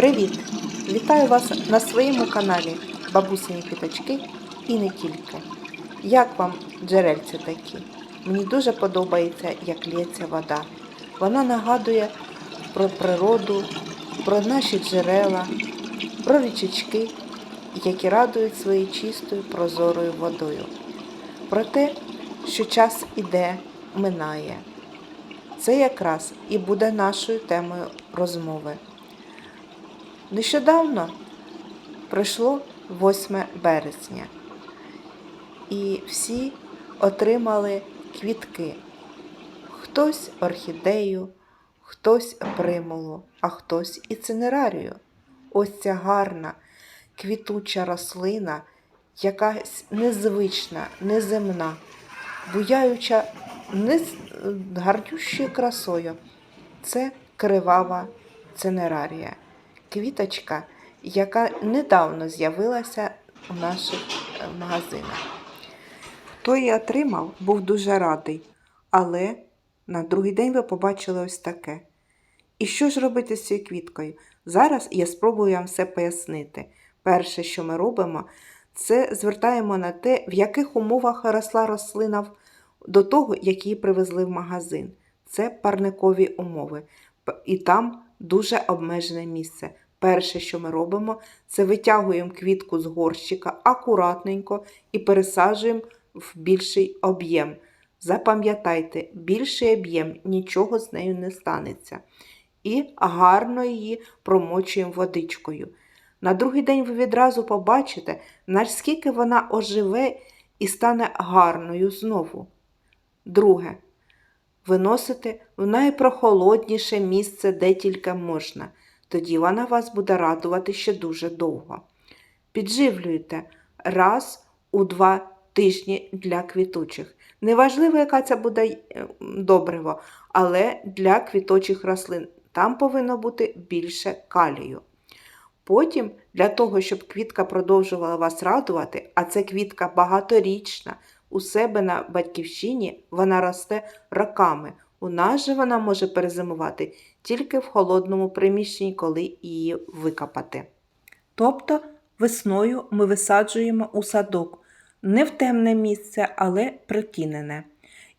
Привіт! Вітаю вас на своєму каналі Бабусині Квіточки і не тільки. Як вам джерельці такі? Мені дуже подобається, як лється вода. Вона нагадує про природу, про наші джерела, про річечки, які радують своєю чистою прозорою водою. Про те, що час іде, минає. Це якраз і буде нашою темою розмови. Нещодавно пройшло 8 березня, і всі отримали квітки. Хтось орхідею, хтось примулу, а хтось і цинерарію. Ось ця гарна квітуча рослина, якась незвична, неземна, буяюча не гарнющою красою. Це кривава цинерарія квіточка, яка недавно з'явилася у наших е, магазинах. Хто її отримав, був дуже радий, але на другий день ви побачили ось таке. І що ж робити з цією квіткою? Зараз я спробую вам все пояснити. Перше, що ми робимо, це звертаємо на те, в яких умовах росла рослина до того, як її привезли в магазин. Це парникові умови. І там дуже обмежене місце. Перше, що ми робимо, це витягуємо квітку з горщика акуратненько і пересаджуємо в більший об'єм. Запам'ятайте, більший об'єм нічого з нею не станеться. І гарно її промочуємо водичкою. На другий день ви відразу побачите, наскільки вона оживе і стане гарною знову. Друге. Виносите в найпрохолодніше місце, де тільки можна. Тоді вона вас буде радувати ще дуже довго. Підживлюйте раз у два тижні для квітучих. Неважливо, яка це буде е, добриво, але для квіточих рослин там повинно бути більше калію. Потім, для того, щоб квітка продовжувала вас радувати, а це квітка багаторічна, у себе на батьківщині вона росте роками. У нас же вона може перезимувати тільки в холодному приміщенні, коли її викопати. Тобто весною ми висаджуємо у садок не в темне місце, але притінене.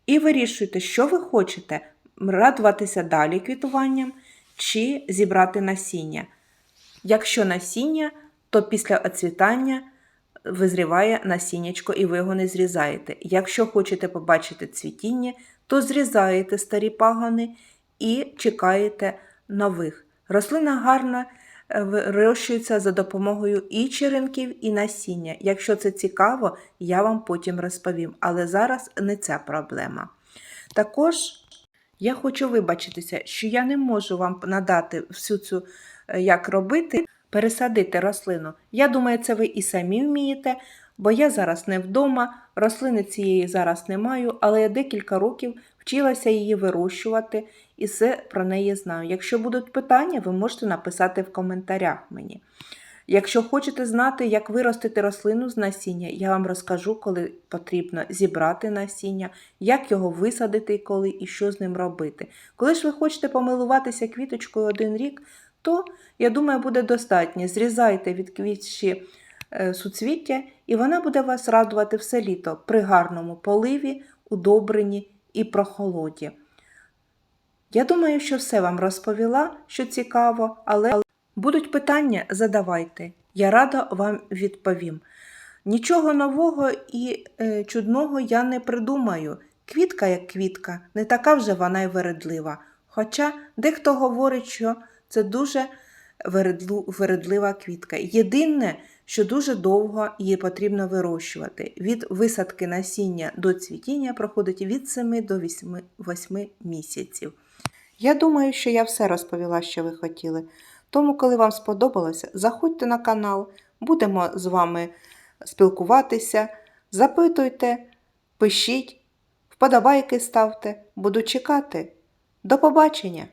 І вирішуйте, що ви хочете радуватися далі квітуванням чи зібрати насіння. Якщо насіння, то після оцвітання визріває насіннячко і ви його не зрізаєте. Якщо хочете побачити цвітіння, то зрізаєте старі пагони і чекаєте нових. Рослина гарно е, вирощується за допомогою і черенків, і насіння. Якщо це цікаво, я вам потім розповім, але зараз не ця проблема. Також я хочу вибачитися, що я не можу вам надати всю цю, е, як робити, пересадити рослину. Я думаю, це ви і самі вмієте, бо я зараз не вдома, рослини цієї зараз не маю, але я декілька років вчилася її вирощувати і все про неї знаю. Якщо будуть питання, ви можете написати в коментарях мені. Якщо хочете знати, як виростити рослину з насіння, я вам розкажу, коли потрібно зібрати насіння, як його висадити коли і що з ним робити. Коли ж ви хочете помилуватися квіточкою один рік, то, я думаю, буде достатньо. Зрізайте від квітші е, суцвіття, і вона буде вас радувати все літо при гарному поливі, удобренні і прохолоді. Я думаю, що все вам розповіла, що цікаво, але будуть питання, задавайте. Я рада вам відповім. Нічого нового і е, чудного я не придумаю. Квітка як квітка, не така вже вона й вередлива. Хоча дехто говорить, що це дуже вередлива квітка. Єдине, що дуже довго її потрібно вирощувати. Від висадки насіння до цвітіння проходить від 7 до 8, 8 місяців. Я думаю, що я все розповіла, що ви хотіли. Тому, коли вам сподобалося, заходьте на канал, будемо з вами спілкуватися, запитуйте, пишіть, вподобайки ставте, буду чекати. До побачення!